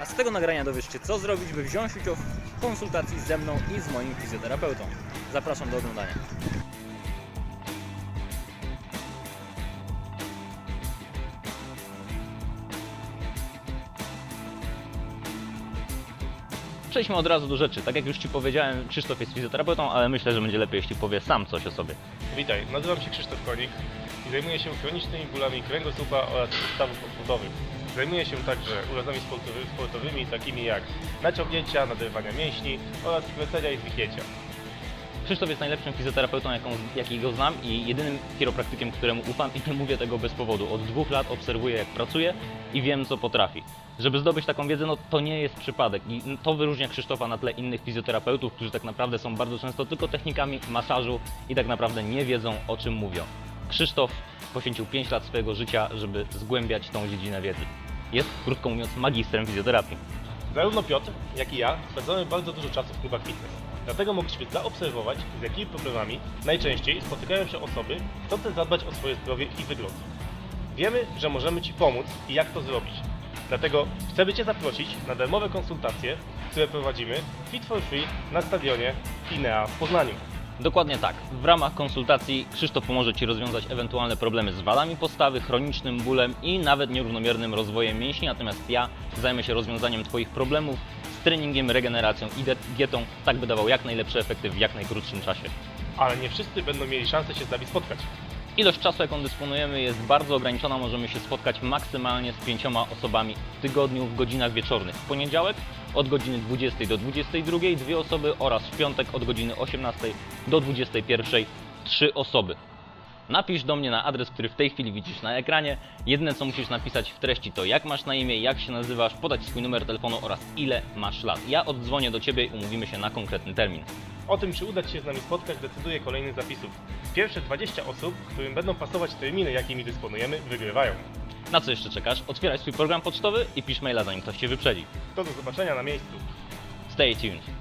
A z tego nagrania dowiesz się, co zrobić, by wziąć udział w konsultacji ze mną i z moim fizjoterapeutą. Zapraszam do oglądania. Przejdźmy od razu do rzeczy. Tak jak już Ci powiedziałem, Krzysztof jest fizjoterapeutą, ale myślę, że będzie lepiej, jeśli powie sam coś o sobie. Witaj, nazywam się Krzysztof Konik i zajmuję się chronicznymi bólami kręgosłupa oraz stawów obwodowych. Zajmuję się także urazami sportowy, sportowymi, takimi jak naciągnięcia, naderwania mięśni oraz skręcenia i zwichnięcia. Krzysztof jest najlepszym fizjoterapeutą, jakiego znam i jedynym chiropraktykiem, któremu ufam i nie mówię tego bez powodu. Od dwóch lat obserwuję, jak pracuje i wiem, co potrafi. Żeby zdobyć taką wiedzę, no to nie jest przypadek i to wyróżnia Krzysztofa na tle innych fizjoterapeutów, którzy tak naprawdę są bardzo często tylko technikami masażu i tak naprawdę nie wiedzą, o czym mówią. Krzysztof poświęcił 5 lat swojego życia, żeby zgłębiać tą dziedzinę wiedzy. Jest, krótko mówiąc, magistrem fizjoterapii. Zarówno Piotr, jak i ja spędzamy bardzo dużo czasu w klubach fitness. Dlatego mogliśmy zaobserwować, z jakimi problemami najczęściej spotykają się osoby chcące zadbać o swoje zdrowie i wygląd. Wiemy, że możemy Ci pomóc i jak to zrobić. Dlatego chcemy Cię zaprosić na darmowe konsultacje, które prowadzimy Fit for Free na stadionie Inea w Poznaniu. Dokładnie tak. W ramach konsultacji Krzysztof pomoże Ci rozwiązać ewentualne problemy z wadami postawy, chronicznym bólem i nawet nierównomiernym rozwojem mięśni, natomiast ja zajmę się rozwiązaniem Twoich problemów z treningiem, regeneracją i dietą, tak by dawał jak najlepsze efekty w jak najkrótszym czasie. Ale nie wszyscy będą mieli szansę się z nami spotkać. Ilość czasu, jaką dysponujemy, jest bardzo ograniczona. Możemy się spotkać maksymalnie z pięcioma osobami w tygodniu w godzinach wieczornych. W poniedziałek od godziny 20 do 22 dwie osoby oraz w piątek od godziny 18 do 21 trzy osoby. Napisz do mnie na adres, który w tej chwili widzisz na ekranie. Jedyne co musisz napisać w treści to jak masz na imię, jak się nazywasz, podać swój numer telefonu oraz ile masz lat. Ja oddzwonię do Ciebie i umówimy się na konkretny termin. O tym, czy uda Ci się z nami spotkać, decyduje kolejny zapisów. Pierwsze 20 osób, którym będą pasować terminy, jakimi dysponujemy, wygrywają. Na co jeszcze czekasz? Otwieraj swój program pocztowy i pisz maila zanim ktoś Cię wyprzedzi. To do zobaczenia na miejscu. Stay tuned.